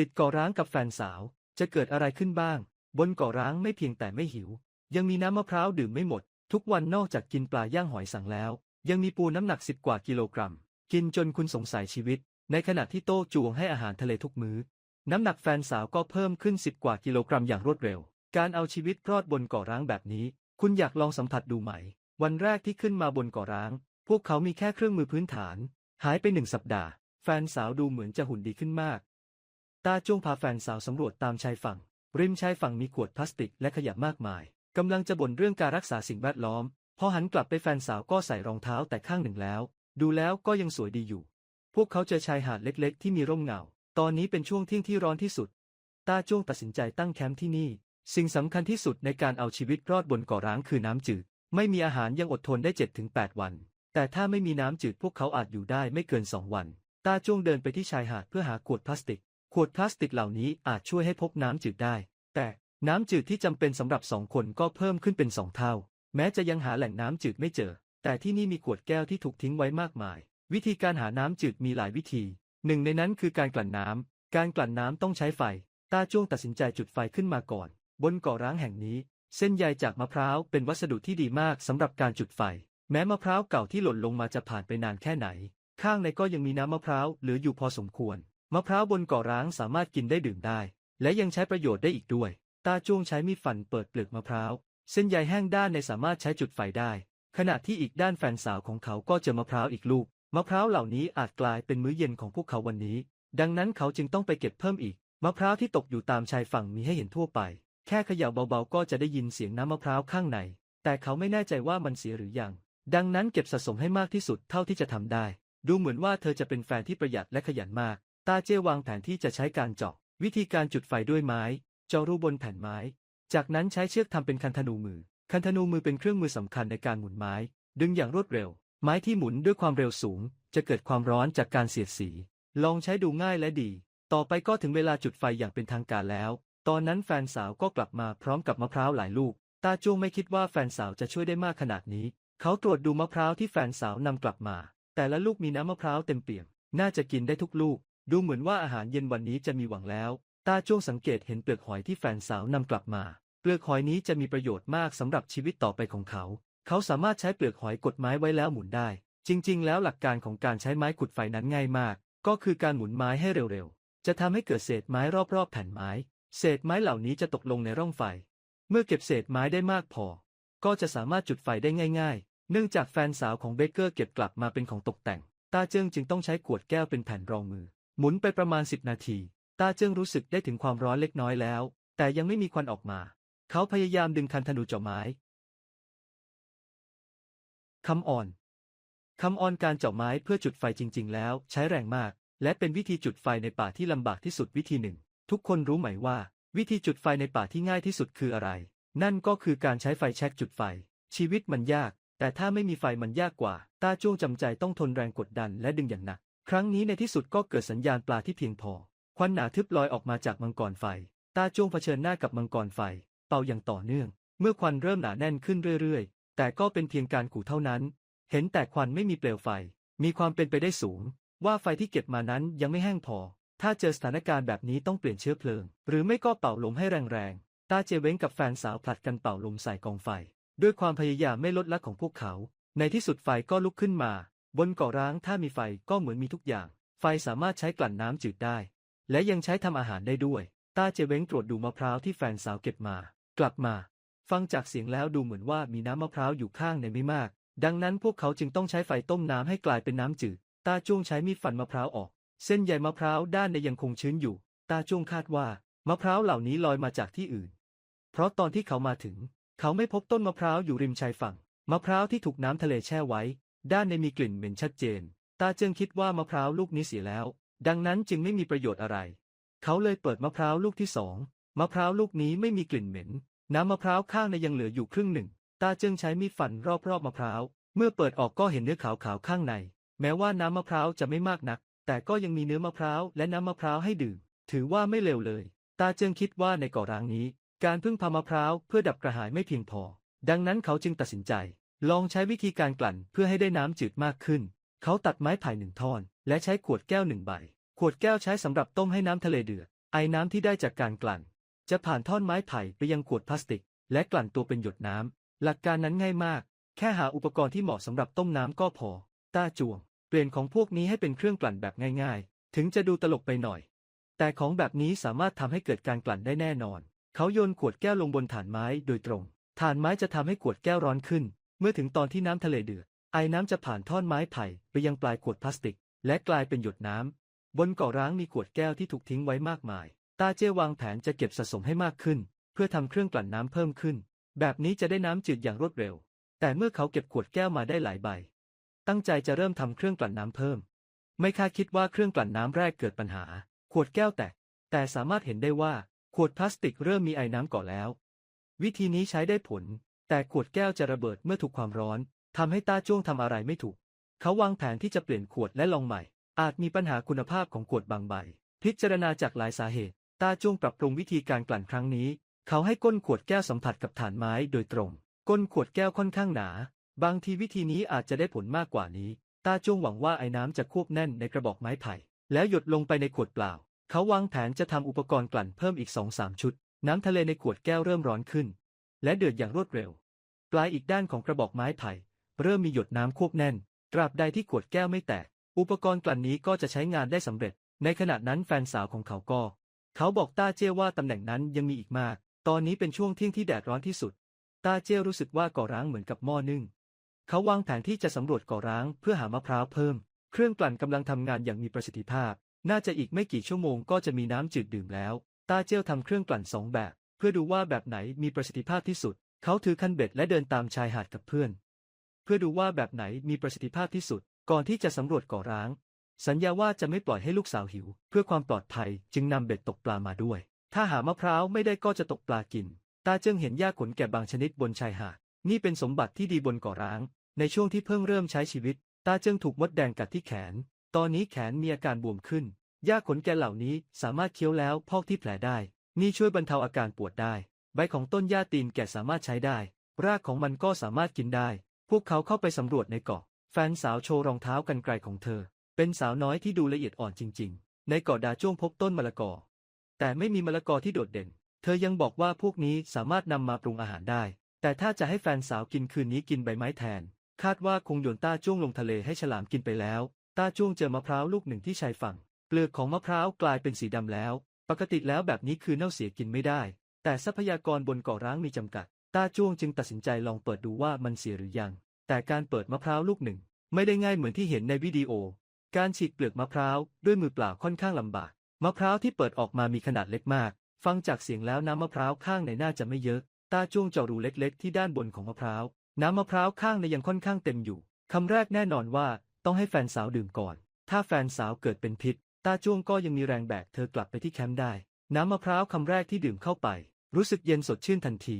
ติดเกาะร้างกับแฟนสาว จะเกิดอะไรขึ้นบ้าง บนเกาะร้างไม่เพียงแต่ไม่หิว ยังมีน้ำมะพร้าวดื่มไม่หมด ทุกวันนอกจากกินปลาย่างหอยสังแล้ว ยังมีปูน้ำหนักสิบกว่ากิโลกรัม กินจนคุณสงสัยชีวิต ในขณะที่โต้จวงให้อาหารทะเลทุกมื้อ น้ำหนักแฟนสาวก็เพิ่มขึ้นสิบกว่ากิโลกรัมอย่างรวดเร็ว การเอาชีวิตรอดบนเกาะร้างแบบนี้ คุณอยากลองสัมผัสดูไหม วันแรกที่ขึ้นมาบนเกาะร้าง พวกเขามีแค่เครื่องมือพื้นฐาน หายไปหนึ่งสัปดาห์ แฟนสาวดูเหมือนจะหุ่นดีขึ้นมาก ตาจ้วงพาแฟนสาวสำรวจตามชายฝั่ง ริมชายฝั่งมีขวดพลาสติกและขยะมากมายกำลังจะบ่นเรื่องการรักษาสิ่งแวดล้อม พอหันกลับไปแฟนสาวก็ใส่รองเท้าแต่ข้างหนึ่งแล้ว ดูแล้วก็ยังสวยดีอยู่ พวกเขาเจอชายหาดเล็กๆ ที่มีร่มเงา ตอนนี้เป็นช่วงเที่ยงที่ร้อนที่สุด ตาจ้วงตัดสินใจตั้งแคมป์ที่นี่ สิ่งสำคัญที่สุดในการเอาชีวิตรอดบนเกาะร้างคือน้ำจืด ไม่มีอาหารยังอดทนได้ 7-8 วัน แต่ถ้าไม่มีน้ำจืดพวกเขาอาจอยู่ได้ไม่เกิน2วัน ตาจ้วงเดินไปที่ชายหาดเพื่อหาขวดพลาสติก ขวดพลาสติกเหล่านี้อาจช่วยให้พบน้ำจืดได้ แต่น้ำจืดที่จำเป็นสำหรับสองคนก็เพิ่มขึ้นเป็นสองเท่า แม้จะยังหาแหล่งน้ำจืดไม่เจอ แต่ที่นี่มีขวดแก้วที่ถูกทิ้งไว้มากมาย วิธีการหาน้ำจืดมีหลายวิธี หนึ่งในนั้นคือการกลั่นน้ำ การกลั่นน้ำต้องใช้ไฟ ตาจ้วงตัดสินใจจุดไฟขึ้นมาก่อน บนเกาะร้างแห่งนี้ เส้นใยจากมะพร้าวเป็นวัสดุที่ดีมากสำหรับการจุดไฟ แม้มะพร้าวเก่าที่หล่นลงมาจะผ่านไปนานแค่ไหน ข้างในก็ยังมีน้ำมะพร้าวเหลืออยู่พอสมควร มะพร้าวบนเกาะร้างสามารถกินได้ดื่มได้ และยังใช้ประโยชน์ได้อีกด้วย ตาจ้วงใช้มีดฟันเปิดเปลือกมะพร้าว เส้นใยแห้งด้านในสามารถใช้จุดไฟได้ ขณะที่อีกด้านแฟนสาวของเขาก็เจอมะพร้าวอีกลูก มะพร้าวเหล่านี้อาจกลายเป็นมื้อเย็นของพวกเขาวันนี้ ดังนั้นเขาจึงต้องไปเก็บเพิ่มอีก มะพร้าวที่ตกอยู่ตามชายฝั่งมีให้เห็นทั่วไป แค่เขย่าเบาๆ ก็จะได้ยินเสียงน้ำมะพร้าวข้างใน แต่เขาไม่แน่ใจว่ามันเสียหรือยัง ดังนั้นเก็บสะสมให้มากที่สุดเท่าที่จะทำได้ ดูเหมือนว่าเธอจะเป็นแฟนที่ประหยัดและขยันมาก ตาเจ้วางแผนที่จะใช้การเจาะ วิธีการจุดไฟด้วยไม้ เจาะรูบนแผ่นไม้ จากนั้นใช้เชือกทำเป็นคันธนูมือ คันธนูมือเป็นเครื่องมือสำคัญในการหมุนไม้ ดึงอย่างรวดเร็ว ไม้ที่หมุนด้วยความเร็วสูง จะเกิดความร้อนจากการเสียดสี ลองใช้ดูง่ายและดี ต่อไปก็ถึงเวลาจุดไฟอย่างเป็นทางการแล้ว ตอนนั้นแฟนสาวก็กลับมาพร้อมกับมะพร้าวหลายลูก ตาจ้วงไม่คิดว่าแฟนสาวจะช่วยได้มากขนาดนี้ เขาตรวจดูมะพร้าวที่แฟนสาวนำกลับมา แต่ละลูกมีน้ำมะพร้าวเต็มเปี่ยม น่าจะกินได้ทุกลูก ดูเหมือนว่าอาหารเย็นวันนี้จะมีหวังแล้ว ตาจ้วงสังเกตเห็นเปลือกหอยที่แฟนสาวนำกลับมา เปลือกหอยนี้จะมีประโยชน์มากสำหรับชีวิตต่อไปของเขา เขาสามารถใช้เปลือกหอยกดไม้ไว้แล้วหมุนได้ จริง ๆ แล้วหลักการของการใช้ไม้ขุดไฟนั้นง่ายมาก ก็คือการหมุนไม้ให้เร็วๆ จะทำให้เกิดเศษไม้รอบๆ แผ่นไม้ เศษไม้เหล่านี้จะตกลงในร่องไฟ เมื่อเก็บเศษไม้ได้มากพอ ก็จะสามารถจุดไฟได้ง่าย ๆ เนื่องจากแฟนสาวของเบเกอร์เก็บกลับมาเป็นของตกแต่ง ตาเจิ้งจึงต้องใช้ขวดแก้วเป็นแผ่นรองมือ หมุนไปประมาณ10นาที ตาเจิ้งรู้สึกได้ถึงความร้อนเล็กน้อยแล้ว แต่ยังไม่มีควันออกมา เขาพยายามดึงคันธนูเจาะไม้คำอ่อนคำอ่อนการเจาะไม้เพื่อจุดไฟจริง ๆ แล้ว ใช้แรงมาก และเป็นวิธีจุดไฟในป่าที่ลำบากที่สุดวิธีหนึ่ง ทุกคนรู้ไหมว่า วิธีจุดไฟในป่าที่ง่ายที่สุดคืออะไร นั่นก็คือการใช้ไฟแช็กจุดไฟ ชีวิตมันยาก แต่ถ้าไม่มีไฟมันยากกว่า ตาจ้วงจำใจต้องทนแรงกดดันและดึงอย่างหนัก ครั้งนี้ในที่สุดก็เกิดสัญญาณปลาที่เพียงพอ ควันหนาทึบลอยออกมาจากมังกรไฟ ตาจ้วงเผชิญหน้ากับมังกรไฟ เป่าอย่างต่อเนื่อง เมื่อควันเริ่มหนาแน่นขึ้นเรื่อยๆ แต่ก็เป็นเพียงการขู่เท่านั้น เห็นแต่ควันไม่มีเปลวไฟ มีความเป็นไปได้สูง ว่าไฟที่เก็บมานั้นยังไม่แห้งพอ ถ้าเจอสถานการณ์แบบนี้ต้องเปลี่ยนเชื้อเพลิง หรือไม่ก็เป่าลมให้แรงๆ ตาเจเว้งกับแฟนสาวผลัดกันเป่าลมใส่กองไฟ ด้วยความพยายามไม่ลดละของพวกเขา ในที่สุดไฟก็ลุกขึ้นมา บนเกาะร้างถ้ามีไฟก็เหมือนมีทุกอย่าง ไฟสามารถใช้กลั่นน้ำจืดได้ และยังใช้ทำอาหารได้ด้วย ตาเจเว้งตรวจดูมะพร้าวที่แฟนสาวเก็บมา กลับมา ฟังจากเสียงแล้วดูเหมือนว่ามีน้ำมะพร้าวอยู่ข้างในไม่มาก ดังนั้นพวกเขาจึงต้องใช้ไฟต้มน้ำให้กลายเป็นน้ำจืด ตาจ้วงใช้มีดฟันมะพร้าวออก เส้นใยมะพร้าวด้านในยังคงชื้นอยู่ ตาจ้วงคาดว่ามะพร้าวเหล่านี้ลอยมาจากที่อื่น เพราะตอนที่เขามาถึง เขาไม่พบต้นมะพร้าวอยู่ริมชายฝั่ง มะพร้าวที่ถูกน้ำทะเลแช่ไว้ ด้านในมีกลิ่นเหม็นชัดเจน ตาเจิงคิดว่ามะพร้าวลูกนี้เสียแล้ว ดังนั้นจึงไม่มีประโยชน์อะไร เขาเลยเปิดมะพร้าวลูกที่สองมะพร้าวลูกนี้ไม่มีกลิ่นเหม็น น้ำมะพร้าวข้างในยังเหลืออยู่ครึ่งหนึ่ง ตาเจิงใช้มีดฟันรอบๆมะพร้าว เมื่อเปิดออกก็เห็นเนื้อขาวๆข้างใน แม้ว่าน้ำมะพร้าวจะไม่มากนัก แต่ก็ยังมีเนื้อมะพร้าวและน้ำมะพร้าวให้ดื่ม ถือว่าไม่เลวเลย ตาเจิงคิดว่าในเกาะร้างนี้ การพึ่งพามะพร้าวเพื่อดับกระหายไม่เพียงพอ ดังนั้นเขาจึงตัดสินใจ ลองใช้วิธีการกลั่นเพื่อให้ได้น้ำจืดมากขึ้น เขาตัดไม้ไผ่หนึ่งท่อน และใช้ขวดแก้วหนึ่งใบ ขวดแก้วใช้สำหรับต้มให้น้ำทะเลเดือด ไอ้น้ำที่ได้จากการกลั่น จะผ่านท่อนไม้ไผ่ไปยังขวดพลาสติก และกลั่นตัวเป็นหยดน้ำ หลักการนั้นง่ายมาก แค่หาอุปกรณ์ที่เหมาะสำหรับต้มน้ำก็พอ ต้าจวง เปลี่ยนของพวกนี้ให้เป็นเครื่องกลั่นแบบง่าย ๆ ถึงจะดูตลกไปหน่อย แต่ของแบบนี้สามารถทำให้เกิดการกลั่นได้แน่นอน เขาโยนขวดแก้วลงบนฐานไม้โดยตรง ฐานไม้จะทำให้ขวดแก้วร้อนขึ้น มื่อถึงตอนที่น้ำทะเลเดือดไอน้ำจะผ่านท่อนไม้ไผ่ไปยังปลายขวดพลาสติก และกลายเป็นหยดน้ำบนเกาะร้างมีขวดแก้วที่ถูกทิ้งไว้มากมาย ตาเจ้วางแผนจะเก็บสะสมให้มากขึ้น เพื่อทำเครื่องกลั่นน้ำเพิ่มขึ้น แบบนี้จะได้น้ำจืดอย่างรวดเร็ว แต่เมื่อเขาเก็บขวดแก้วมาได้หลายใบ ตั้งใจจะเริ่มทำเครื่องกลั่นน้ำเพิ่ม ไม่คาดคิดว่าเครื่องกลั่นน้ำแรกเกิดปัญหา ขวดแก้วแตกแต่สามารถเห็นได้ว่าขวดพลาสติกเริ่มมีไอน้ำก่อแล้ว วิธีนี้ใช้ได้ผล แต่ขวดแก้วจะระเบิดเมื่อถูกความร้อนทำให้ต้าจ้วงทำอะไรไม่ถูก เขาวางแผนที่จะเปลี่ยนขวดและลองใหม่ อาจมีปัญหาคุณภาพของขวดบางใบ พิจารณาจากหลายสาเหตุ ต้าจ้วงปรับปรุงวิธีการกลั่นครั้งนี้ เขาให้ก้นขวดแก้วสัมผัสกับฐานไม้โดยตรง ก้นขวดแก้วค่อนข้างหนา บางทีวิธีนี้อาจจะได้ผลมากกว่านี้ ต้าจ้วงหวังว่าไอ้น้ำจะควบแน่นในกระบอกไม้ไผ่ แล้วหยดลงไปในขวดเปล่า เขาวางแผนจะทำอุปกรณ์กลั่นเพิ่มอีกสองสามชุด น้ำทะเลในขวดแก้วเริ่มร้อนขึ้น และเดือดอย่างรวดเร็ว ปลายอีกด้านของกระบอกไม้ไผ่เริ่มมีหยดน้ำควบแน่น ตราบใดที่ขวดแก้วไม่แตก อุปกรณ์กลั่นนี้ก็จะใช้งานได้สำเร็จ ในขณะนั้นแฟนสาวของเขาก็ เขาบอกต้าเจ้ว่าตำแหน่งนั้นยังมีอีกมาก ตอนนี้เป็นช่วงเที่ยงที่แดดร้อนที่สุด ต้าเจ้รู้สึกว่าก่อร้างเหมือนกับหม้อนึ่ง เขาวางแผนที่จะสำรวจก่อร้างเพื่อหามะพร้าวเพิ่ม เครื่องกลั่นกำลังทำงานอย่างมีประสิทธิภาพ น่าจะอีกไม่กี่ชั่วโมงก็จะมีน้ำจืดดื่มแล้ว ต้าเจ้ทำเครื่องกลั่นสองแบบ พื่อดูว่าแบบไหนมีประสิทธิภาพที่สุด เขาถือคันเบ็ดและเดินตามชายหาดกับเพื่อน เพื่อดูว่าแบบไหนมีประสิทธิภาพที่สุด ก่อนที่จะสำรวจก่อร้าง สัญญาว่าจะไม่ปล่อยให้ลูกสาวหิว เพื่อความปลอดภัยจึงนำเบ็ดตกปลามาด้วย ถ้าหามะพร้าวไม่ได้ก็จะตกปลากิน ตาเจิ้งเห็นหญ้าขนแกะบางชนิดบนชายหาด นี่เป็นสมบัติที่ดีบนก่อร้าง ในช่วงที่เพิ่งเริ่มใช้ชีวิต ตาเจิ้งถูกมดแดงกัดที่แขน ตอนนี้แขนมีอาการบวมขึ้นหญ้าขนแกะเหล่านี้สามารถเคี้ยวแล้วพอกที่แผลได้ นี่ช่วยบรรเทาอาการปวดได้ ใบของต้นหญ้าตีนแกะสามารถใช้ได้ รากของมันก็สามารถกินได้ พวกเขาเข้าไปสำรวจในเกาะ แฟนสาวโชว์รองเท้ากันไกลของเธอ เป็นสาวน้อยที่ดูละเอียดอ่อนจริง ๆ ในเกาะดาจ้วงพบต้นมะละกอ แต่ไม่มีมะละกอที่โดดเด่น เธอยังบอกว่าพวกนี้สามารถนำมาปรุงอาหารได้ แต่ถ้าจะให้แฟนสาวกินคืนนี้กินใบไม้แทน คาดว่าคงโยนต้าจ้วงลงทะเลให้ฉลามกินไปแล้ว ต้าจ้วงเจอมะพร้าวลูกหนึ่งที่ชายฝั่ง เปลือกของมะพร้าวกลายเป็นสีดำแล้ว ปกติแล้วแบบนี้คือเน่าเสียกินไม่ได้ แต่ทรัพยากรบนเกาะร้างมีจำกัด ตาจ้วงจึงตัดสินใจลองเปิดดูว่ามันเสียหรือยัง แต่การเปิดมะพร้าวลูกหนึ่ง ไม่ได้ง่ายเหมือนที่เห็นในวิดีโอ การฉีกเปลือกมะพร้าวด้วยมือเปล่าค่อนข้างลำบาก มะพร้าวที่เปิดออกมามีขนาดเล็กมาก ฟังจากเสียงแล้วน้ำมะพร้าวข้างในน่าจะไม่เยอะ ตาจ้วงเจาะรูเล็ก ๆ ที่ด้านบนของมะพร้าว น้ำมะพร้าวข้างในยังค่อนข้างเต็มอยู่คำแรกแน่นอนว่าต้องให้แฟนสาวดื่มก่อน ถ้าแฟนสาวเกิดเป็นพิษ ตาจ้วงก็ยังมีแรงแบกเธอกลับไปที่แคมป์ได้ น้ำมะพร้าวคำแรกที่ดื่มเข้าไป รู้สึกเย็นสดชื่นทันที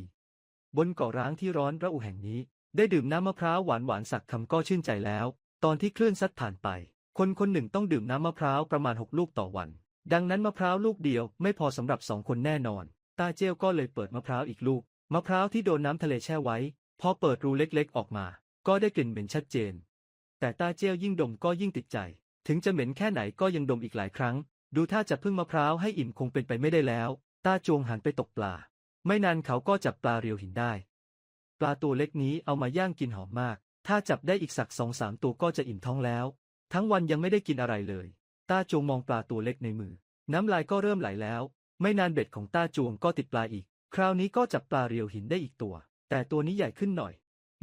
บนเกาะร้างที่ร้อนระอุแห่งนี้ ได้ดื่มน้ำมะพร้าวหวานหวานสักคำก็ชื่นใจแล้ว ตอนที่คลื่นซัดผ่านไป คนคนหนึ่งต้องดื่มน้ำมะพร้าวประมาณหกลูกต่อวัน ดังนั้นมะพร้าวลูกเดียวไม่พอสำหรับสองคนแน่นอน ตาเจียวก็เลยเปิดมะพร้าวอีกลูก มะพร้าวที่โดนน้ำทะเลแช่ไว้ พอเปิดรูเล็กๆ ออกมา ก็ได้กลิ่นเหม็นชัดเจน แต่ตาเจียวยิ่งดมก็ยิ่งติดใจ ถึงจะเหม็นแค่ไหนก็ยังดมอีกหลายครั้ง ดูถ้าจะพึ่งมะพร้าวให้อิ่มคงเป็นไปไม่ได้แล้ว ตาจวงหันไปตกปลา ไม่นานเขาก็จับปลาเรียวหินได้ ปลาตัวเล็กนี้เอามาย่างกินหอมมาก ถ้าจับได้อีกสักสองสามตัวก็จะอิ่มท้องแล้ว ทั้งวันยังไม่ได้กินอะไรเลย ตาจวงมองปลาตัวเล็กในมือ น้ำลายก็เริ่มไหลแล้ว ไม่นานเบ็ดของตาจวงก็ติดปลาอีก คราวนี้ก็จับปลาเรียวหินได้อีกตัว แต่ตัวนี้ใหญ่ขึ้นหน่อย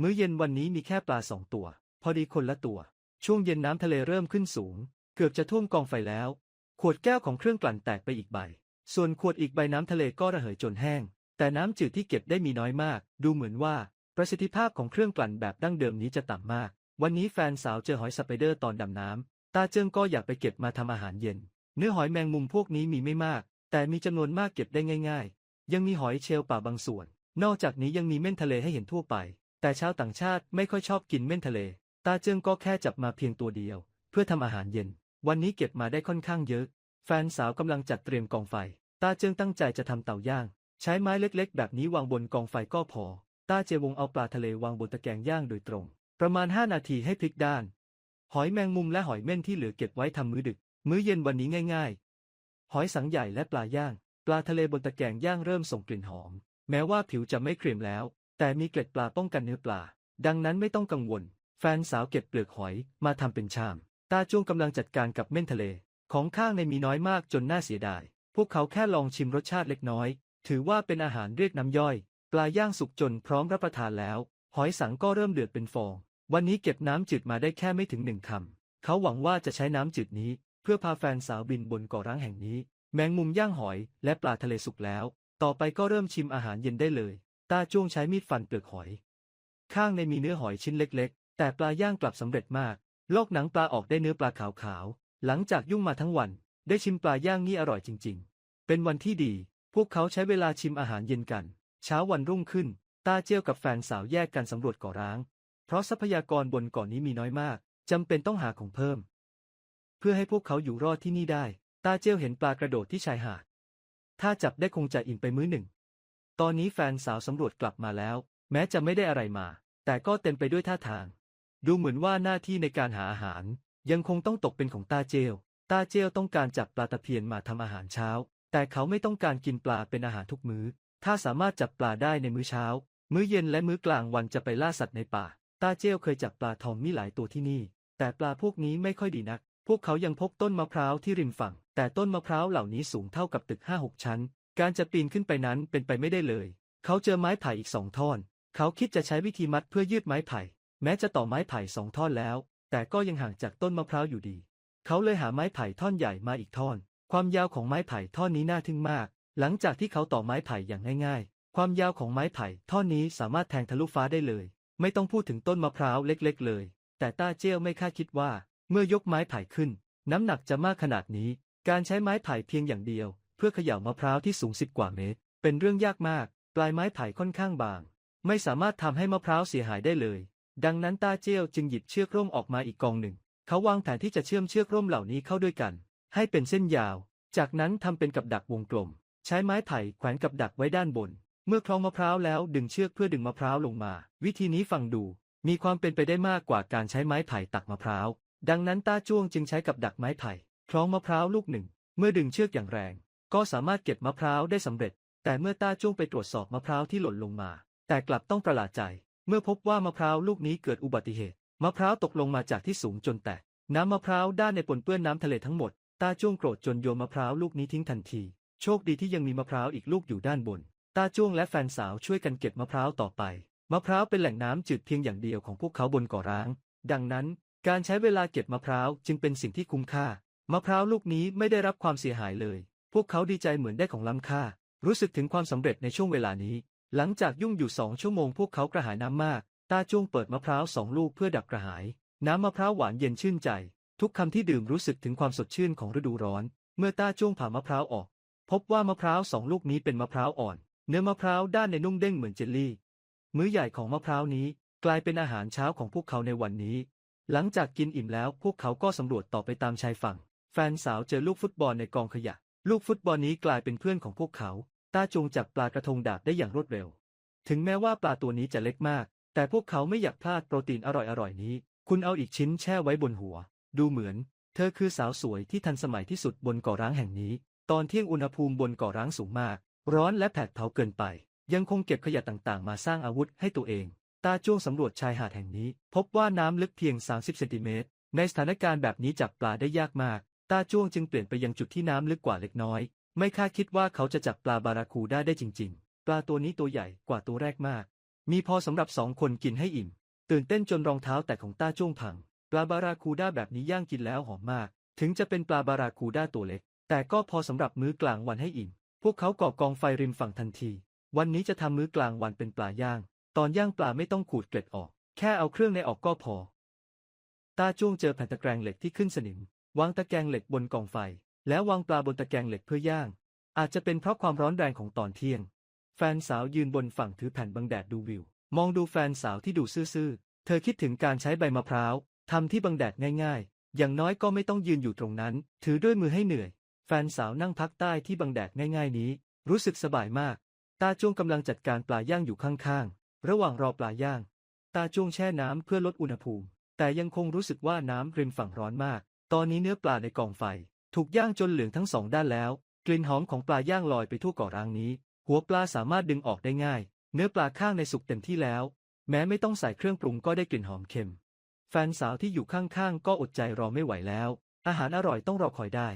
มื้อเย็นวันนี้มีแค่ปลาสองตัว พอดีคนละตัว ช่วงเย็นน้ำทะเลเริ่มขึ้นสูง เกือบจะท่วมกองไฟแล้ว ขวดแก้วของเครื่องกลั่นแตกไปอีกใบ ส่วนขวดอีกใบน้ำทะเลก็ระเหยจนแห้ง แต่น้ำจืดที่เก็บได้มีน้อยมาก ดูเหมือนว่า ประสิทธิภาพของเครื่องกลั่นแบบดั้งเดิมนี้จะต่ำมาก วันนี้แฟนสาวเจอหอยสไปเดอร์ตอนดำน้ำตาเจิ้งก็อยากไปเก็บมาทำอาหารเย็น เนื้อหอยแมงมุมพวกนี้มีไม่มาก แต่มีจำนวนมากเก็บได้ง่าย ๆ ยังมีหอยเชลป่าบางส่วน นอกจากนี้ยังมีเม่นทะเลให้เห็นทั่วไป แต่ชาวต่างชาติไม่ค่อยชอบกินเม่นทะเล ตาเจิ้งก็แค่จับมาเพียงตัวเดียว เพื่อทำอาหารเย็น วันนี้เก็บมาได้ค่อนข้างเยอะ แฟนสาวกำลังจัดเตรียมกองไฟ ตาเจิ้งตั้งใจจะทำเตาย่าง ใช้ไม้เล็กๆ แบบนี้วางบนกองไฟก็พอ ตาเจวงเอาปลาทะเลวางบนตะแกรงย่างโดยตรง ประมาณ 5 นาทีให้พลิกด้าน หอยแมงมุมและหอยเม่นที่เหลือเก็บไว้ทำมื้อดึก มื้อเย็นวันนี้ง่าย ๆ หอยสังใหญ่และปลาย่าง ปลาทะเลบนตะแกรงย่างเริ่มส่งกลิ่นหอม แม้ว่าผิวจะไม่เกรียมแล้ว แต่มีเกล็ดปลาป้องกันเนื้อปลา ดังนั้นไม่ต้องกังวล แฟนสาวเก็บเปลือกหอยมาทำเป็นชาม ตาจ้วงกำลังจัดการกับเม่นทะเล ของข้างในมีน้อยมากจนน่าเสียดาย พวกเขาแค่ลองชิมรสชาติเล็กน้อย ถือว่าเป็นอาหารเรียกน้ำย่อย ปลาย่างสุกจนพร้อมรับประทานแล้ว หอยสังก็เริ่มเดือดเป็นฟอง วันนี้เก็บน้ำจืดมาได้แค่ไม่ถึงหนึ่งคำ เขาหวังว่าจะใช้น้ำจืดนี้ เพื่อพาแฟนสาวบินบนเกาะร้างแห่งนี้ แมงมุมย่างหอยและปลาทะเลสุกแล้ว ต่อไปก็เริ่มชิมอาหารเย็นได้เลย ตาจ้วงใช้มีดฟันเปลือกหอย ข้างในมีเนื้อหอยชิ้นเล็ก แต่ปลาย่างกลับสำเร็จมาก ลอกหนังปลาออกได้เนื้อปลาขาวๆ หลังจากยุ่งมาทั้งวัน ได้ชิมปลาย่างนี่อร่อยจริง ๆ เป็นวันที่ดี พวกเขาใช้เวลาชิมอาหารเย็นกัน เช้าวันรุ่งขึ้น ตาเจียวกับแฟนสาวแยกกันสำรวจกาะร้าง เพราะทรัพยากรบนเกาะนนี้มีน้อยมากจำเป็นต้องหาของเพิ่ม เพื่อให้พวกเขาอยู่รอดที่นี่ได้ ตาเจียวเห็นปลากระโดดที่ชายหาด ถ้าจับได้คงจะอิ่มไปมื้อหนึ่ง ตอนนี้แฟนสาวสำรวจกลับมาแล้ว แม้จะไม่ได้อะไรมา แต่ก็เต็มไปด้วยท่าทาง ดูเหมือนว่าหน้าที่ในการหาอาหาร ยังคงต้องตกเป็นของตาเจล ตาเจลต้องการจับปลาตะเพียนมาทำอาหารเช้า แต่เขาไม่ต้องการกินปลาเป็นอาหารทุกมื้อ ถ้าสามารถจับปลาได้ในมื้อเช้า มื้อเย็นและมื้อกลางวันจะไปล่าสัตว์ในป่า ตาเจลเคยจับปลาทองมีหลายตัวที่นี่ แต่ปลาพวกนี้ไม่ค่อยดีนัก พวกเขายังพบต้นมะพร้าวที่ริมฝั่ง แต่ต้นมะพร้าวเหล่านี้สูงเท่ากับตึกห้าหกชั้น การจะปีนขึ้นไปนั้นเป็นไปไม่ได้เลย เขาเจอไม้ไผ่อีกสองท่อน เขาคิดจะใช้วิธีมัดเพื่อยืดไม้ไผ่ แม้จะต่อไม้ไผ่สองท่อนแล้ว แต่ก็ยังห่างจากต้นมะพร้าวอยู่ดี เขาเลยหาไม้ไผ่ท่อนใหญ่มาอีกท่อน ความยาวของไม้ไผ่ท่อนนี้น่าทึ่งมาก หลังจากที่เขาต่อไม้ไผ่อย่างง่ายๆ ความยาวของไม้ไผ่ท่อนนี้สามารถแทงทะลุฟ้าได้เลย ไม่ต้องพูดถึงต้นมะพร้าวเล็กๆ เลย แต่ต้าเจี้ยวไม่คาดคิดว่า เมื่อยกไม้ไผ่ขึ้น น้ำหนักจะมากขนาดนี้ การใช้ไม้ไผ่เพียงอย่างเดียว เพื่อเขย่ามะพร้าวที่สูงสิบกว่าเมตร เป็นเรื่องยากมาก ปลายไม้ไผ่ค่อนข้างบาง ไม่สามารถทำให้มะพร้าวเสียหายได้เลย ดังนั้นตาเจียวจึงหยิบเชือกร่มออกมาอีกกองหนึ่ง เขาวางแผนที่จะเชื่อมเชือกร่มเหล่านี้เข้าด้วยกัน ให้เป็นเส้นยาว จากนั้นทำเป็นกับดักวงกลม ใช้ไม้ไผ่แขวนกับดักไว้ด้านบน เมื่อคล้องมะพร้าวแล้วดึงเชือกเพื่อดึงมะพร้าวลงมา วิธีนี้ฟังดู มีความเป็นไปได้มากกว่าการใช้ไม้ไผ่ตักมะพร้าว ดังนั้นตาจ้วงจึงใช้กับดักไม้ไผ่คล้องมะพร้าวลูกหนึ่ง เมื่อดึงเชือกอย่างแรง ก็สามารถเก็บมะพร้าวได้สำเร็จ แต่เมื่อตาจ้วงไปตรวจสอบมะพร้าวที่หล่นลงมา แต่กลับต้องประหลาดใจ มื่อพบว่ามะพร้าวลูกนี้เกิดอุบัติเหตุ มะพร้าวตกลงมาจากที่สูงจนแตก น้ำมะพร้าวด้านในปนเปื้อนน้ำทะเลทั้งหมด ตาจ้วงโกรธจนโยนมะพร้าวลูกนี้ทิ้งทันที โชคดีที่ยังมีมะพร้าวอีกลูกอยู่ด้านบน ตาจ้วงและแฟนสาวช่วยกันเก็บมะพร้าวต่อไป มะพร้าวเป็นแหล่งน้ำจืดเพียงอย่างเดียวของพวกเขาบนเกาะร้าง ดังนั้น การใช้เวลาเก็บมะพร้าวจึงเป็นสิ่งที่คุ้มค่า มะพร้าวลูกนี้ไม่ได้รับความเสียหายเลย พวกเขาดีใจเหมือนได้ของล้ำค่า รู้สึกถึงความสำเร็จในช่วงเวลานี้ หลังจากยุ่งอยู่สองชั่วโมงพวกเขากระหายน้ำมาก ตาจ้วงเปิดมะพร้าวสองลูกเพื่อดับกระหาย น้ำมะพร้าวหวานเย็นชื่นใจ ทุกคำที่ดื่มรู้สึกถึงความสดชื่นของฤดูร้อน เมื่อตาจ้วงผ่ามะพร้าวออก พบว่ามะพร้าวสองลูกนี้เป็นมะพร้าวอ่อน เนื้อมะพร้าวด้านในนุ่มเด้งเหมือนเจลลี่ มื้อใหญ่ของมะพร้าวนี้กลายเป็นอาหารเช้าของพวกเขาในวันนี้ หลังจากกินอิ่มแล้วพวกเขาก็สำรวจต่อไปตามชายฝั่ง แฟนสาวเจอลูกฟุตบอลในกองขยะ ลูกฟุตบอลนี้กลายเป็นเพื่อนของพวกเขา ตาจงจับปลากระทงดาบได้อย่างรวดเร็ว ถึงแม้ว่าปลาตัวนี้จะเล็กมาก แต่พวกเขาไม่อยากพลาดโปรตีนอร่อยๆนี้ คุณเอาอีกชิ้นแช่ไว้บนหัว ดูเหมือน เธอคือสาวสวยที่ทันสมัยที่สุดบนเกาะร้างแห่งนี้ ตอนเที่ยงอุณหภูมิบนเกาะร้างสูงมาก ร้อนและแผดเผาเกินไป ยังคงเก็บขยะต่างๆ มาสร้างอาวุธให้ตัวเอง ตาจ้วงสำรวจชายหาดแห่งนี้ พบว่าน้ำลึกเพียง 30 เซนติเมตร ในสถานการณ์แบบนี้จับปลาได้ยากมาก ตาจ้วงจึงเปลี่ยนไปยังจุดที่น้ำลึกกว่าเล็กน้อย ไม่คาดคิดว่าเขาจะจับปลาบาราคูด้าได้จริง ๆ ปลาตัวนี้ตัวใหญ่กว่าตัวแรกมาก มีพอสำหรับสองคนกินให้อิ่ม ตื่นเต้นจนรองเท้าแตะของต้าจ้วงพัง ปลาบาราคูด้าแบบนี้ย่างกินแล้วหอมมาก ถึงจะเป็นปลาบาราคูด้าตัวเล็ก แต่ก็พอสำหรับมื้อกลางวันให้อิ่ม พวกเขาก่อกองไฟริมฝั่งทันที วันนี้จะทำมื้อกลางวันเป็นปลาย่าง ตอนย่างปลาไม่ต้องขูดเกล็ดออก แค่เอาเครื่องในออกก็พอตาจ้วงเจอแผ่นตะแกรงเหล็กที่ขึ้นสนิม วางตะแกรงเหล็กบนกองไฟ แล้ววางปลาบนตะแกรงเหล็กเพื่อย่าง อาจจะเป็นเพราะความร้อนแรงของตอนเที่ยง แฟนสาวยืนบนฝั่งถือแผ่นบังแดดดูวิว มองดูแฟนสาวที่ดูซื่อๆ เธอคิดถึงการใช้ใบมะพร้าวทำที่บังแดดง่าย ๆ อย่างน้อยก็ไม่ต้องยืนอยู่ตรงนั้น ถือด้วยมือให้เหนื่อย แฟนสาวนั่งพักใต้ที่บังแดดง่าย ๆ นี้ รู้สึกสบายมาก ตาจ้วงกำลังจัดการปลาย่างอยู่ข้างๆ ระหว่างรอปลาย่าง ตาจ้วงแช่น้ำเพื่อลดอุณหภูมิ แต่ยังคงรู้สึกว่าน้ำริมฝั่งร้อนมาก ตอนนี้เนื้อปลาในกองไฟ ถูกย่างจนเหลืองทั้งสองด้านแล้ว กลิ่นหอมของปลาย่างลอยไปทั่วเกาะร้างนี้ หัวปลาสามารถดึงออกได้ง่าย เนื้อปลาข้างในสุกเต็มที่แล้ว แม้ไม่ต้องใส่เครื่องปรุงก็ได้กลิ่นหอมเค็ม แฟนสาวที่อยู่ข้างๆก็อดใจรอไม่ไหวแล้ว อาหารอร่อยต้องรอคอยได้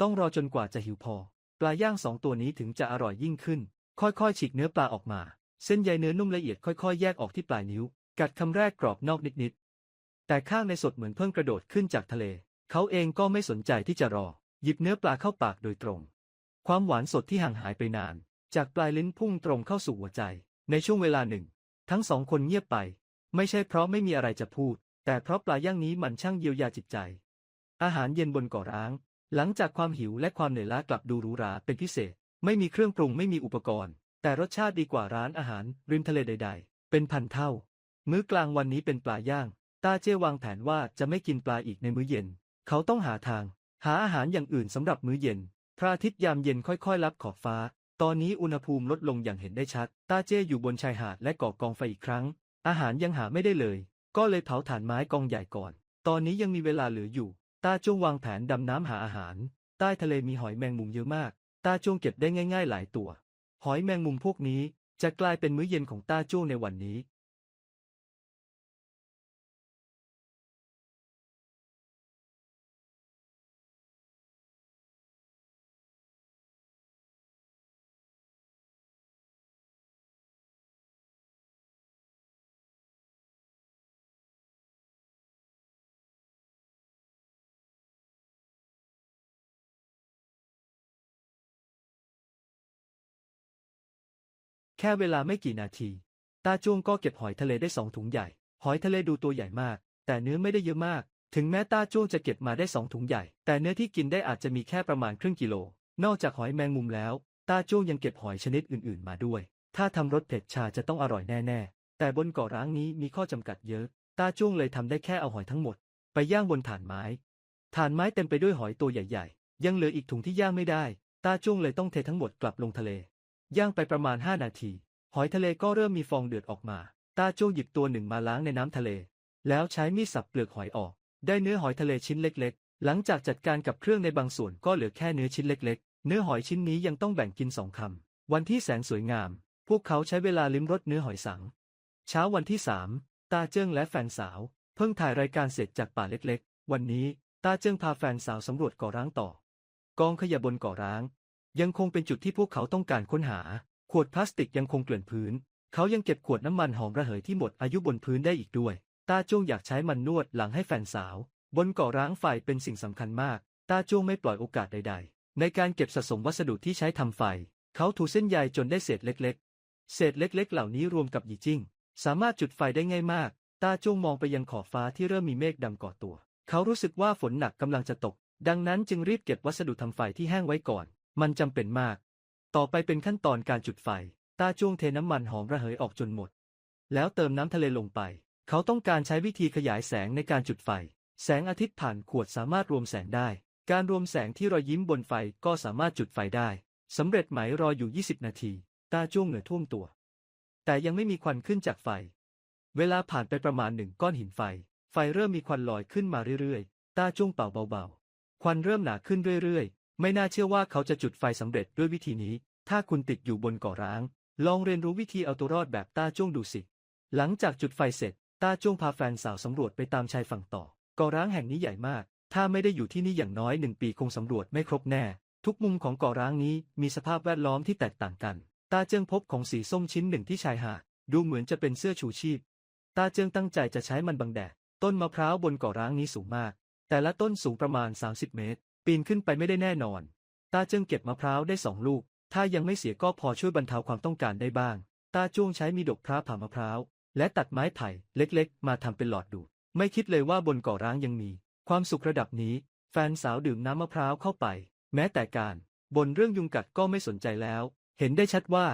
ต้องรอจนกว่าจะหิวพอ ปลาย่างสองตัวนี้ถึงจะอร่อยยิ่งขึ้น ค่อยๆฉีกเนื้อปลาออกมา เส้นใยเนื้อนุ่มละเอียดค่อยๆ แยกออกที่ปลายนิ้ว กัดคำแรกกรอบนอกนิดๆแต่ข้างในสดเหมือนเพิ่งกระโดดขึ้นจากทะเล เขาเองก็ไม่สนใจที่จะรอ หยิบเนื้อปลาเข้าปากโดยตรง ความหวานสดที่ห่างหายไปนาน จากปลายลิ้นพุ่งตรงเข้าสู่หัวใจ ในช่วงเวลาหนึ่ง ทั้งสองคนเงียบไป ไม่ใช่เพราะไม่มีอะไรจะพูด แต่เพราะปลาย่างนี้มันช่างเยียวยาจิตใจ อาหารเย็นบนเกาะร้าง หลังจากความหิวและความเหนื่อยล้ากลับดูหรูหราเป็นพิเศษ ไม่มีเครื่องปรุงไม่มีอุปกรณ์ แต่รสชาติดีกว่าร้านอาหารริมทะเลใด ๆ เป็นพันเท่า มื้อกลางวันนี้เป็นปลาย่าง ตาเจ้วางแผนว่าจะไม่กินปลาอีกในมื้อเย็น เขาต้องหาทาง หาอาหารอย่างอื่นสำหรับมื้อเย็น พระอาทิตย์ยามเย็นค่อยๆลับขอบฟ้า ตอนนี้อุณหภูมิลดลงอย่างเห็นได้ชัด ตาเจ้อยู่บนชายหาดและก่อกองไฟอีกครั้ง อาหารยังหาไม่ได้เลย ก็เลยเผาถ่านไม้กองใหญ่ก่อน ตอนนี้ยังมีเวลาเหลืออยู่ ตาจงวางแผนดำน้ำหาอาหาร ใต้ทะเลมีหอยแมงมุมเยอะมาก ตาจงเก็บได้ง่าย ๆ หลายตัว หอยแมงมุมพวกนี้จะกลายเป็นมื้อเย็นของตาจ้วงในวันนี้ ค่เวลาไม่กี่นาที ตาจ้วงก็เก็บหอยทะเลได้สองถุงใหญ่ หอยทะเลดูตัวใหญ่มาก แต่เนื้อไม่ได้เยอะมาก ถึงแม้ตาจ้วงจะเก็บมาได้สองถุงใหญ่ แต่เนื้อที่กินได้อาจจะมีแค่ประมาณครึ่งกิโล นอกจากหอยแมงมุมแล้ว ตาจ้วงยังเก็บหอยชนิดอื่นๆ มาด้วย ถ้าทำรสเผ็ดชาจะต้องอร่อยแน่ๆ แต่บนเกาะร้างนี้มีข้อจำกัดเยอะ ตาจ้วงเลยทำได้แค่เอาหอยทั้งหมด ไปย่างบนถ่านไม้ถ่านไม้เต็มไปด้วยหอยตัวใหญ่ ๆ ยังเหลืออีกถุงที่ย่างไม่ได้ ตาจ้วงเลยต้องเททั้งหมดกลับลงทะเล ย่างไปประมาณ 5 นาที หอยทะเลก็เริ่มมีฟองเดือดออกมา ตาโจ้วงหยิบตัวหนึ่งมาล้างในน้ำทะเล แล้วใช้มีดสับเปลือกหอยออก ได้เนื้อหอยทะเลชิ้นเล็ก ๆ หลังจากจัดการกับเครื่องในบางส่วนก็เหลือแค่เนื้อชิ้นเล็ก ๆ เนื้อหอยชิ้นนี้ยังต้องแบ่งกินสองคำ วันที่แสนสวยงาม พวกเขาใช้เวลาลิ้มรสเนื้อหอยสัง เช้าวันที่สามตาเจิ้งและแฟนสาว เพิ่งถ่ายรายการเสร็จจากป่าเล็ก ๆ วันนี้ ตาเจิ้งพาแฟนสาวสำรวจกาะร้างต่อ กองขยะบนกาะร้าง ยังคงเป็นจุดที่พวกเขาต้องการค้นหา ขวดพลาสติกยังคงเกลื่อนพื้น เขายังเก็บขวดน้ำมันหอมระเหยที่หมดอายุบนพื้นได้อีกด้วย ตาจ้วงอยากใช้มันนวดหลังให้แฟนสาว บนเกาะร้างไฟเป็นสิ่งสำคัญมาก ตาจ้วงไม่ปล่อยโอกาสใด ๆ ในการเก็บสะสมวัสดุที่ใช้ทำไฟ เขาถูเส้นใยจนได้เศษเล็ก ๆ เศษเล็ก ๆ เหล่านี้รวมกับหยีจิ้ง สามารถจุดไฟได้ง่ายมาก ตาจ้วงมองไปยังขอบฟ้าที่เริ่มมีเมฆดำก่อตัว เขารู้สึกว่าฝนหนักกำลังจะตก ดังนั้นจึงรีบเก็บวัสดุทำไฟที่แห้งไว้ก่อน มันจำเป็นมาก ต่อไปเป็นขั้นตอนการจุดไฟ ตาจ้วงเทน้ำมันหอมระเหยออกจนหมด แล้วเติมน้ำทะเลลงไป เขาต้องการใช้วิธีขยายแสงในการจุดไฟ แสงอาทิตย์ผ่านขวดสามารถรวมแสงได้ การรวมแสงที่รอยยิ้มบนไฟก็สามารถจุดไฟได้สำเร็จไหมรออยู่ 20 นาที ตาจ้วงเหงื่อยท่วมตัว แต่ยังไม่มีควันขึ้นจากไฟ เวลาผ่านไปประมาณหนึ่งก้อนหินไฟ ไฟเริ่มมีควันลอยขึ้นมาเรื่อยๆ ตาจ้วงเป่าเบาๆ ควันเริ่มหนาขึ้นเรื่อยๆ ไม่น่าเชื่อว่าเขาจะจุดไฟสำเร็จด้วยวิธีนี้ ถ้าคุณติดอยู่บนเกาะร้าง ลองเรียนรู้วิธีเอาตัวรอดแบบตาจ้วงดูสิ หลังจากจุดไฟเสร็จตาจ้วงพาแฟนสาวสำรวจไปตามชายฝั่งต่อเกาะร้างแห่งนี้ใหญ่มาก ถ้าไม่ได้อยู่ที่นี่อย่างน้อยหนึ่งปีคงสำรวจไม่ครบแน่ ทุกมุมของเกาะร้างนี้มีสภาพแวดล้อมที่แตกต่างกัน ตาเจิงพบของสีส้มชิ้นหนึ่งที่ชายหาด ดูเหมือนจะเป็นเสื้อชูชีพ ตาเจิงตั้งใจจะใช้มันบังแดด ต้นมะพร้าวบนเกาะร้างนี้สูงมาก แต่ละต้นสูงประมาณ 30 เมตร ปีนขึ้นไปไม่ได้แน่นอน ตาเจิงเก็บมะพร้าวได้สองลูก ถ้ายังไม่เสียก็พอช่วยบรรเทาความต้องการได้บ้าง ตาจ้วงใช้มีดกพร้าผ่ามะพร้าว และตัดไม้ไผ่เล็กๆ มาทำเป็นหลอดดูด ไม่คิดเลยว่าบนเกาะร้างยังมี ความสุขระดับนี้ แฟนสาวดื่มน้ำมะพร้าวเข้าไป แม้แต่การบนเรื่องยุงกัดก็ไม่สนใจแล้ว เห็นได้ชัดว่า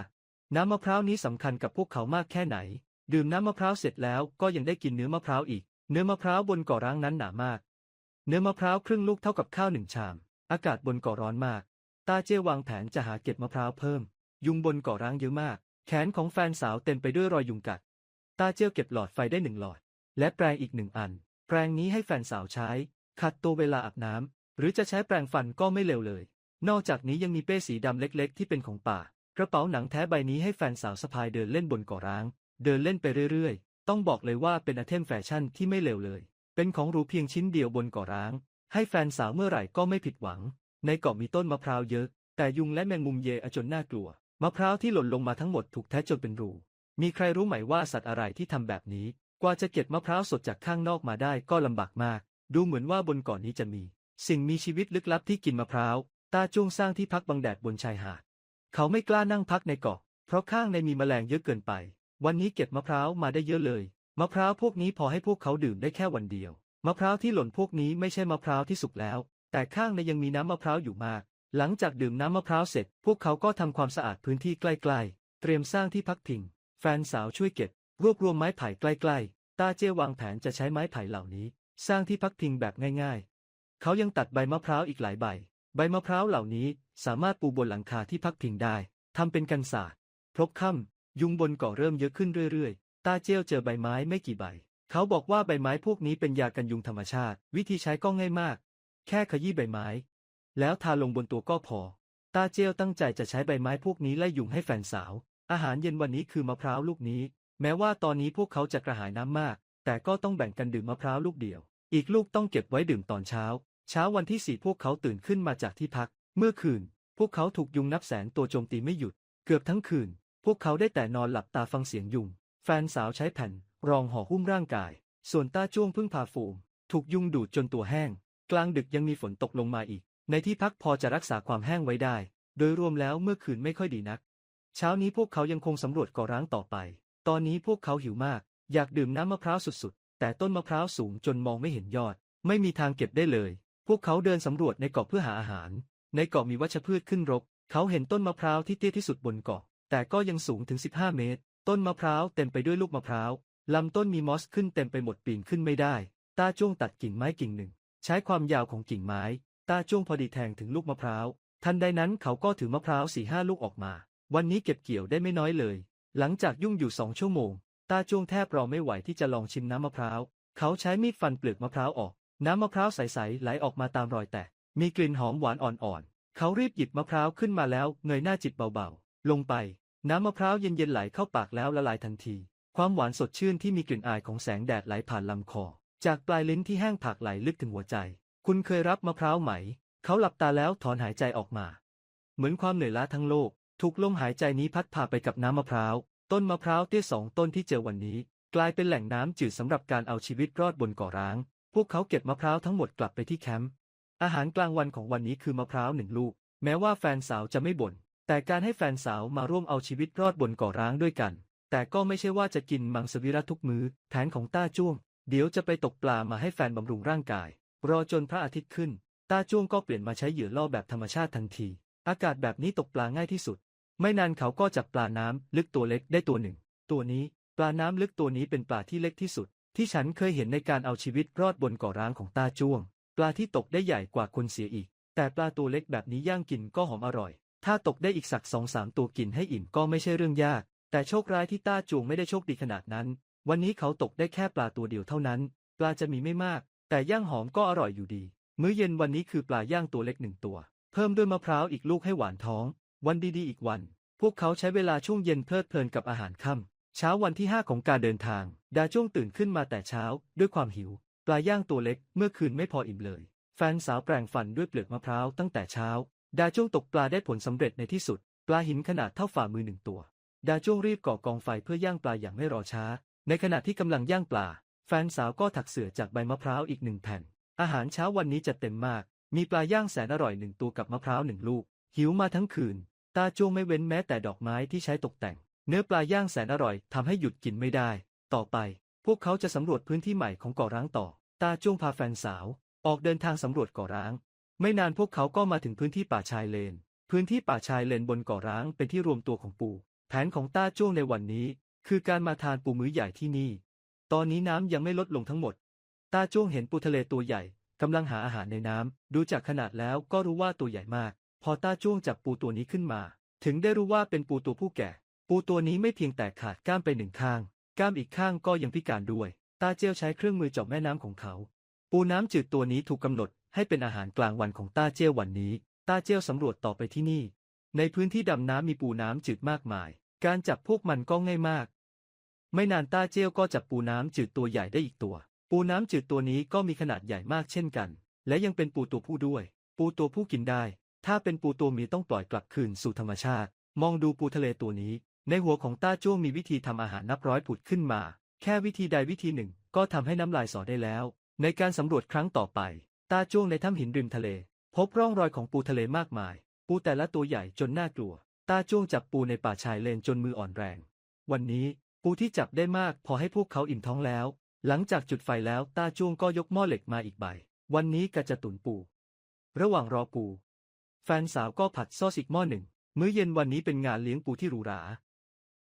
น้ำมะพร้าวนี้สำคัญกับพวกเขามากแค่ไหน ดื่มน้ำมะพร้าวเสร็จแล้วก็ยังได้กินเนื้อมะพร้าวอีก เนื้อมะพร้าวบนเกาะร้างนั้นหนามาก เนื้อมะพร้าวครึ่งลูกเท่ากับข้าวหนึ่งชาม อากาศบนเกาะร้อนมาก ตาเจ้วางแผนจะหาเก็บมะพร้าวเพิ่ม ยุงบนเกาะร้างเยอะมาก แขนของแฟนสาวเต็มไปด้วยรอยยุงกัด ตาเจ้วเก็บหลอดไฟได้หนึ่งหลอด และแปรงอีกหนึ่งอัน แปรงนี้ให้แฟนสาวใช้ ขัดตัวเวลาอาบน้ำหรือจะใช้แปรงฟันก็ไม่เลวเลย นอกจากนี้ยังมีเป้สีดำเล็ก ๆ ที่เป็นของป่า กระเป๋าหนังแท้ใบนี้ให้แฟนสาวสะพายเดินเล่นบนเกาะร้าง เดินเล่นไปเรื่อย ๆ ต้องบอกเลยว่าเป็นไอเทมแฟชั่นที่ไม่เลวเลย เป็นของหรูเพียงชิ้นเดียวบนเกาะร้าง ให้แฟนสาวเมื่อไหร่ก็ไม่ผิดหวัง ในเกาะมีต้นมะพร้าวเยอะ แต่ยุงและแมงมุมเยอะจนน่ากลัว มะพร้าวที่หล่นลงมาทั้งหมดถูกแทะจนเป็นรูมีใครรู้ไหมว่าสัตว์อะไรที่ทำแบบนี้ กว่าจะเก็บมะพร้าวสดจากข้างนอกมาได้ก็ลำบากมาก ดูเหมือนว่าบนเกาะนนี้จะมี สิ่งมีชีวิตลึกลับที่กินมะพร้าว ตาจ้วงสร้างที่พักบังแดดบนชายหาด เขาไม่กล้านั่งพักในเกาะ เพราะข้างในมีแมลงเยอะเกินไป วันนี้เก็บมะพร้าวมาได้เยอะเลย มะพร้าวพวกนี้พอให้พวกเขาดื่มได้แค่วันเดียว มะพร้าวที่หล่นพวกนี้ไม่ใช่มะพร้าวที่สุกแล้ว แต่ข้างในยังมีน้ำมะพร้าวอยู่มาก หลังจากดื่มน้ำมะพร้าวเสร็จ พวกเขาก็ทำความสะอาดพื้นที่ใกล้ๆ เตรียมสร้างที่พักพิง แฟนสาวช่วยเก็บ รวบรวมไม้ไผ่ใกล้ๆ ตาเจวางแผนจะใช้ไม้ไผ่เหล่านี้ สร้างที่พักพิงแบบง่ายๆ เขายังตัดใบมะพร้าวอีกหลายใบ ใบมะพร้าวเหล่านี้สามารถปูบนหลังคาที่พักพิงได้ทำเป็นกันศาสตร์พบค่ำยุงบนเกาะเริ่มเยอะขึ้นเรื่อยๆ ตาเจียวเจอใบไม้ไม่กี่ใบ เขาบอกว่าใบไม้พวกนี้เป็นยากันยุงธรรมชาติ วิธีใช้ก็ง่ายมาก แค่ขยี้ใบไม้ แล้วทาลงบนตัวก็พอ ตาเจียวตั้งใจจะใช้ใบไม้พวกนี้ไล่ยุงให้แฟนสาว อาหารเย็นวันนี้คือมะพร้าวลูกนี้ แม้ว่าตอนนี้พวกเขาจะกระหายน้ำมาก แต่ก็ต้องแบ่งกันดื่มมะพร้าวลูกเดียว อีกลูกต้องเก็บไว้ดื่มตอนเช้า เช้าวันที่สี่พวกเขาตื่นขึ้นมาจากที่พัก เมื่อคืน พวกเขาถูกยุงนับแสนตัวโจมตีไม่หยุด เกือบทั้งคืน พวกเขาได้แต่นอนหลับตาฟังเสียงยุง แฟนสาวใช้แผ่น รองห่อหุ้มร่างกาย ส่วนต้าจ้วงพึ่งพาฝูงถูกยุงดูดจนตัวแห้ง กลางดึกยังมีฝนตกลงมาอีก ในที่พักพอจะรักษาความแห้งไว้ได้ โดยรวมแล้วเมื่อคืนไม่ค่อยดีนัก เช้านี้พวกเขายังคงสำรวจก่อร้างต่อไป ตอนนี้พวกเขาหิวมาก อยากดื่มน้ำมะพร้าวสุดๆ แต่ต้นมะพร้าวสูงจนมองไม่เห็นยอด ไม่มีทางเก็บได้เลย พวกเขาเดินสำรวจในเกาะเพื่อหาอาหาร ในเกาะมีวัชพืชขึ้นรก เขาเห็นต้นมะพร้าวที่เตี้ยที่สุดบนเกาะ แต่ก็ยังสูงถึง 15 เมตร ต้นมะพร้าวเต็มไปด้วยลูกมะพร้าวลำต้นมีมอสขึ้นเต็มไปหมดปีนขึ้นไม่ได้ตาจ้วงตัดกิ่งไม้กิ่งหนึ่ง ใช้ความยาวของกิ่งไม้ตาจ้วงพอดีแทงถึงลูกมะพร้าว ทันใดนั้นเขาก็ถือมะพร้าวสี่ห้าลูกออกมา วันนี้เก็บเกี่ยวได้ไม่น้อยเลย หลังจากยุ่งอยู่สองชั่วโมงตาจ้วงแทบรอไม่ไหวที่จะลองชิมน้ำมะพร้าว เขาใช้มีดฟันเปลือกมะพร้าวออก น้ำมะพร้าวใสๆไหลออกมาตามรอยแตกมีกลิ่นหอมหวานอ่อนๆ เขารีบหยิบมะพร้าวขึ้นมาแล้วเงยหน้าจิบเบาๆ ลงไป น้ำมะพร้าวเย็นๆไหลเข้าปากแล้วละลายทันที ความหวานสดชื่นที่มีกลิ่นอายของแสงแดดไหลผ่านลำคอ จากปลายลิ้นที่แห้งผากไหลลึกถึงหัวใจ คุณเคยรับมะพร้าวไหม เขาหลับตาแล้วถอนหายใจออกมา เหมือนความเหนื่อยล้าทั้งโลก ถูกลมหายใจนี้พัดพาไปกับน้ำมะพร้าว ต้นมะพร้าวเตี้ยสองต้นที่เจอวันนี้ กลายเป็นแหล่งน้ำจืดสำหรับการเอาชีวิตรอดบนเกาะร้าง พวกเขาเก็บมะพร้าวทั้งหมดกลับไปที่แคมป์ อาหารกลางวันของวันนี้คือมะพร้าวหนึ่งลูก แม้ว่าแฟนสาวจะไม่บ่น แต่การให้แฟนสาวมาร่วมเอาชีวิตรอดบนเกาะร้างด้วยกัน แต่ก็ไม่ใช่ว่าจะกินมังสวิรัตทุกมือ้อแผนของต้าจ้วง เดี๋ยวจะไปตกปลามาให้แฟนบำรุงร่างกาย รอจนพระอาทิตย์ขึ้น ต้าจ้วงก็เปลี่ยนมาใช้เหยื่อล่อแบบธรรมชาติทันที อากาศแบบนี้ตกปลาง่ายที่สุด ไม่นานเขาก็จับปลาน้ำลึกตัวเล็กได้ตัวหนึ่ง ตัวนี้ปลาน้ำลึกตัวนี้เป็นปลาที่เล็กที่สุด ที่ฉันเคยเห็นในการเอาชีวิตรอดบนเกาะร้างของต้าจ้วง ปลาที่ตกได้ใหญ่กว่าคนเสียอีก แต่ปลาตัวเล็กแบบนี้ย่างกินก็หอมอร่อย ถ้าตกได้อีกสักสองสามตัวกินให้อิ่มก็ไม่ใช่เรื่องยาก แต่โชคร้ายที่ต้าจวงไม่ได้โชคดีขนาดนั้น วันนี้เขาตกได้แค่ปลาตัวเดียวเท่านั้น ปลาจะมีไม่มาก แต่ย่างหอมก็อร่อยอยู่ดี มื้อเย็นวันนี้คือปลาย่างตัวเล็กหนึ่งตัว เพิ่มด้วยมะพร้าวอีกลูกให้หวานท้อง วันดีๆอีกวัน พวกเขาใช้เวลาช่วงเย็นเพลิดเพลินกับอาหารค่ำเช้าวันที่ห้าของการเดินทาง ดาจ้วงตื่นขึ้นมาแต่เช้า ด้วยความหิว ปลาย่างตัวเล็กเมื่อคืนไม่พออิ่มเลย แฟนสาวแปรงฟันด้วยเปลือกมะพร้าวตั้งแต่เช้า ดาโจ้ตกปลาได้ผลสำเร็จในที่สุด ปลาหินขนาดเท่าฝ่ามือหนึ่งตัว ดาโจ้รีบก่อกองไฟเพื่อย่างปลาอย่างไม่รอช้า ในขณะที่กำลังย่างปลา แฟนสาวก็ถักเสือจากใบมะพร้าวอีกหนึ่งแผ่น อาหารเช้าวันนี้จะเต็มมาก มีปลาย่างแสนอร่อยหนึ่งตัวกับมะพร้าวหนึ่งลูก หิวมาทั้งคืน ตาโจ้ไม่เว้นแม้แต่ดอกไม้ที่ใช้ตกแต่ง เนื้อปลาย่างแสนอร่อยทำให้หยุดกินไม่ได้ ต่อไป พวกเขาจะสำรวจพื้นที่ใหม่ของเกาะร้างต่อ ตาจ้งพาแฟนสาว ออกเดินทางสำรวจเกาะร้าง ไม่นานพวกเขาก็มาถึงพื้นที่ป่าชายเลน พื้นที่ป่าชายเลนบนเกาะร้างเป็นที่รวมตัวของปูแผนของต้าจ้วงในวันนี้ คือการมาทานปูมื้อใหญ่ที่นี่ ตอนนี้น้ำยังไม่ลดลงทั้งหมด ต้าจ้วงเห็นปูทะเลตัวใหญ่กำลังหาอาหารในน้ำ ดูจากขนาดแล้วก็รู้ว่าตัวใหญ่มาก พอต้าจ้วงจับปูตัวนี้ขึ้นมา ถึงได้รู้ว่าเป็นปูตัวผู้แก่ ปูตัวนี้ไม่เพียงแต่ขาดก้ามไปหนึ่งข้าง ก้ามอีกข้างก็ยังพิการด้วยตาเจียวใช้เครื่องมือเจาะแม่น้ำของเขา ปูน้ำจืดตัวนี้ถูกกำหนด ให้เป็นอาหารกลางวันของต้าเจี้ยววันนี้ ต้าเจี้ยวสำรวจต่อไปที่นี่ ในพื้นที่ดำน้ำมีปูน้ำจืดมากมาย การจับพวกมันก็ง่ายมาก ไม่นานต้าเจี้ยวก็จับปูน้ำจืดตัวใหญ่ได้อีกตัว ปูน้ำจืดตัวนี้ก็มีขนาดใหญ่มากเช่นกัน และยังเป็นปูตัวผู้ด้วย ปูตัวผู้กินได้ ถ้าเป็นปูตัวเมียต้องปล่อยกลับคืนสู่ธรรมชาติ มองดูปูทะเลตัวนี้ ในหัวของต้าจ้วงมีวิธีทำอาหารนับร้อยผุดขึ้นมา แค่วิธีใดวิธีหนึ่งก็ทำให้น้ำลายสอได้แล้ว ในการสำรวจครั้งต่อไป ตาจ้วงในถ้ำหินริมทะเล พบร่องรอยของปูทะเลมากมาย ปูแต่ละตัวใหญ่จนน่ากลัว ตาจ้วงจับปูในป่าชายเลนจนมืออ่อนแรง วันนี้ปูที่จับได้มากพอให้พวกเขาอิ่มท้องแล้ว หลังจากจุดไฟแล้วตาจ้วงก็ยกหม้อเหล็กมาอีกใบ วันนี้กะจะตุนปู ระหว่างรอปู แฟนสาวก็ผัดซอสอีกหม้อหนึ่ง มื้อเย็นวันนี้เป็นงานเลี้ยงปูที่หรูหรา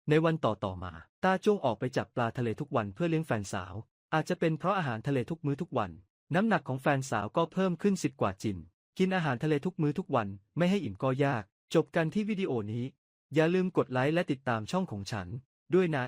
ในวันต่อต่อมา ตาจ้วงออกไปจับปลาทะเลทุกวันเพื่อเลี้ยงแฟนสาว อาจจะเป็นเพราะอาหารทะเลทุกมื้อทุกวัน น้ำหนักของแฟนสาวก็เพิ่มขึ้นสิบกว่าจิน กินอาหารทะเลทุกมื้อทุกวันไม่ให้อิ่มก็ยาก จบกันที่วิดีโอนี้ อย่าลืมกดไลค์และติดตามช่องของฉัน ด้วยนะ